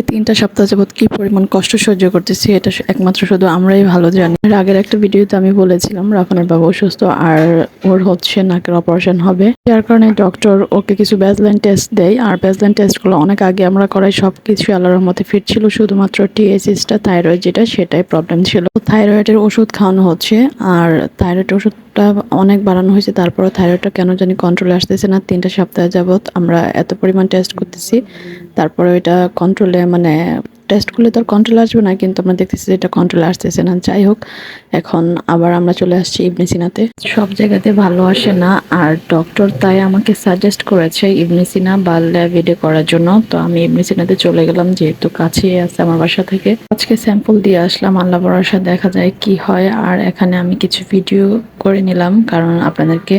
এই তিনটা সপ্তাহ যাবৎ কি পরিমাণ কষ্ট সহ্য করতেছি, এটা একমাত্র শুধু আমরাই ভালো জানি। এর আগের একটা ভিডিওতে আমি বলেছিলাম, রাফানের বাবা অসুস্থ আর ওর হচ্ছে নাকের অপারেশন হবে। যার কারণে ডক্টর ওকে কিছু ব্যাজলাইন টেস্ট দেয়, আর ব্যাজলাইন টেস্টগুলো অনেক আগে আমরা করাই সব কিছু আল্লাহর মধ্যে ফিট ছিল শুধুমাত্র টিএসএসটা থাইরয়েড যেটা, সেটাই প্রবলেম ছিল। থাইরয়েডের ওষুধ খাওয়ানো হচ্ছে, আর থাইরয়েড ওষুধটা অনেক বাড়ানো হয়েছে তারপরে থাইরয়েডটা কেন জানি কন্ট্রোলে আসতেছে না। তিনটা সপ্তাহ যাবৎ আমরা এত পরিমাণ টেস্ট করতেছি তারপরে এটা কন্ট্রোলে মানে টেস্ট করলে তো আর কন্ট্রোলে আসবে না, কিন্তু আমরা দেখতেছি যে এটা কন্ট্রোলে আসতেছে না। যাই হোক, এখন আবার আমরা চলে আসছি ইবনে সিনাতে। সব জায়গাতে ভালো আসে না, আর ডক্টর তাই আমাকে সাজেস্ট করেছে ইবনে সিনা বা ল্যাভিডে করার জন্য। তো আমি ইবনে সিনাতে চলে গেলাম, যেহেতু কাছেই আছে আমার বাসা থেকে। আজকে স্যাম্পল দিয়ে আসলাম, আল্লাহ ভরসা, দেখা যায় কি হয়। আর এখানে আমি কিছু ভিডিও করে নিলাম, কারণ আপনাদেরকে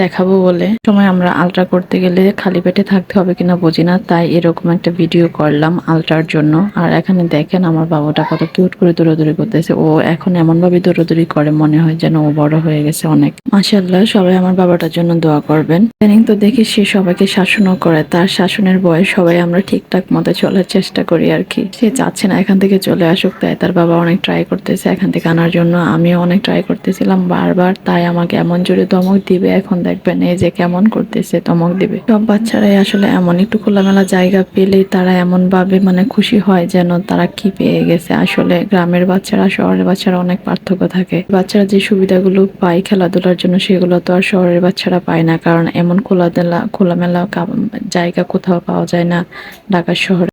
দেখাবো বলে। সময় আমরা আলট্রা করতে গেলে খালি পেটে থাকতে হবে কিনা বুঝি না, তাই এরকম একটা ভিডিও করলাম আলট্রার জন্য। আর এখানে দেখেন আমার বাবাটা কত কিউট করে দৌড়াদৌড়ি করতেছে। ও এখন এমন ভাবে দৌড়াদৌড়ি করে, মনে হয় যেন ও বড় হয়ে গেছে অনেক। মাশাল্লাহ সবাই আমার বাবাটার জন্য দোয়া করবেন। ইদানিং তো দেখি সে সবাইকে শাসনও করে, তার শাসনের বয়স সবাই আমরা ঠিকঠাক মতো চলার চেষ্টা করি আর কি। সে চাচ্ছে না এখান থেকে চলে আসুক, তাই তার বাবা অনেক ট্রাই করতেছে এখান থেকে আনার জন্য। আমিও অনেক ট্রাই করতেছিলাম বারবার। তাই আমাকে এমন জোরে ধমক দিবে, এখন দেখবেন এই যে কেমন করতেছে, ধমক দিবে। সব বাচ্চারাই আসলে এমন একটু খোলামেলা জায়গা পেলেই তারা এমন ভাবে মানে খুশি হয় যেন তারা কি পেয়ে গেছে। আসলে গ্রামের বাচ্চারা, শহরের বাচ্চারা অনেক পার্থক্য থাকে। বাচ্চারা যে সুবিধাগুলো পায় খেলাধুলার জন্য, সেগুলো তো আর শহরের বাচ্চারা পায় না, কারণ এমন খোলামেলা খোলামেলা জায়গা কোথাও পাওয়া যায় না ঢাকা শহরে।